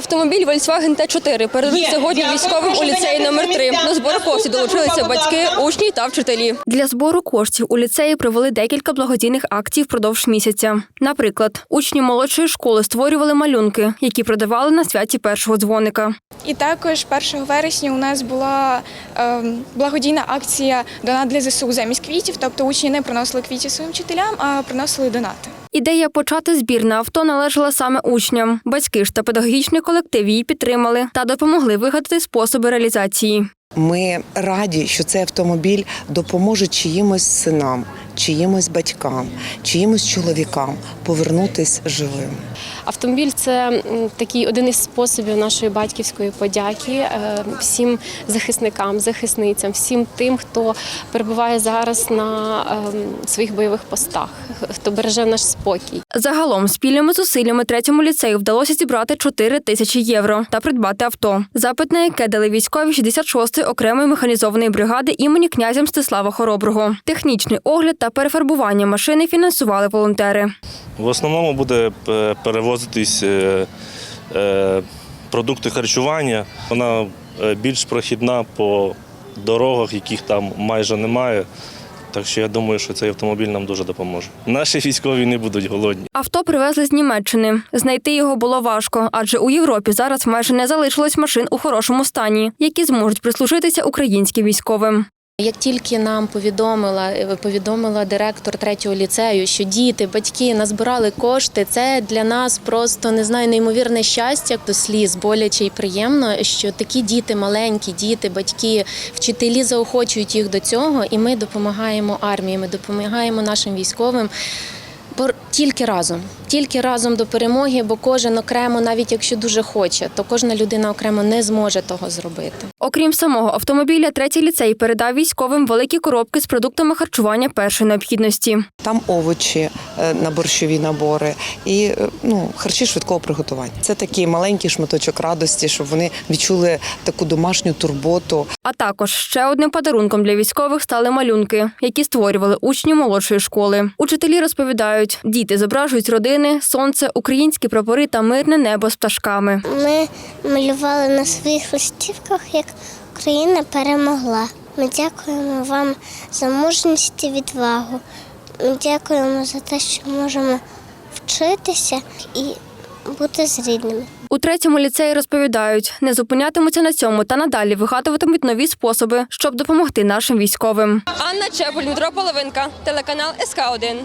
Автомобіль Volkswagen Т4 передали сьогодні військовим у ліцеї номер 3 До збору коштів долучилися батьки, учні та вчителі. Для збору коштів у ліцеї провели декілька благодійних акцій впродовж місяця. Наприклад, учні молодшої школи створювали малюнки, які продавали на святі першого дзвоника. І також 1 вересня у нас була е, благодійна акція Донат для ЗСУ замість квітів. Тобто учні не приносили квітів своїм вчителям, а приносили донати. Ідея почати збір на авто належала саме учням. Батьки ж та педагогічний колектив її підтримали та допомогли вигадати способи реалізації. Ми раді, що цей автомобіль допоможе чиїмось синам, чиїмось батькам, чиїмось чоловікам повернутись живим. Автомобіль це такий один із способів нашої батьківської подяки е, всім захисникам, захисницям, всім тим, хто перебуває зараз на ем, своїх бойових постах, хто береже наш спокій. Загалом спільними зусиллями третьому ліцею вдалося зібрати 4 тисячі євро та придбати авто, запит на яке дали військові 66-ї окремої механізованої бригади імені князя Мстислава Хороброго. Технічний огляд та перефарбування машини фінансували волонтери. В основному буде е, перевозитись е, е, продукти харчування. Вона е, більш прохідна по дорогах, яких там майже немає. Так що я думаю, що цей автомобіль нам дуже допоможе. Наші військові не будуть голодні. Авто привезли з Німеччини. Знайти його було важко, адже у Європі зараз майже не залишилось машин у хорошому стані, які зможуть прислужитися українським військовим. Як тільки нам повідомила повідомила директор третього ліцею, що діти, батьки назбирали кошти, це для нас просто не знаю, неймовірне щастя, до сліз боляче і приємно, що такі діти, маленькі діти, батьки, вчителі заохочують їх до цього, і ми допомагаємо армії, ми допомагаємо нашим військовим. Тільки разом, тільки разом до перемоги, бо кожен окремо, навіть якщо дуже хоче, то кожна людина окремо не зможе того зробити. Окрім самого автомобіля, третій ліцей передав військовим великі коробки з продуктами харчування першої необхідності. Там овочі е, на борщові набори і е, ну, харчі швидкого приготування. Це такий маленький шматочок радості, щоб вони відчули таку домашню турботу. А також ще одним подарунком для військових стали малюнки, які створювали учні молодшої школи. Учителі розповідають, діти зображують родини, сонце, українські прапори та мирне небо з пташками. Ми малювали на своїх листівках, як Україна перемогла. Ми дякуємо вам за мужність і відвагу. Ми дякуємо за те, що можемо вчитися і бути з рідними. У третьому ліцеї розповідають, не зупинятимуться на цьому та надалі вигадуватимуть нові способи, щоб допомогти нашим військовим. Анна Чепуль, Дмитро Половинка, телеканал СК 1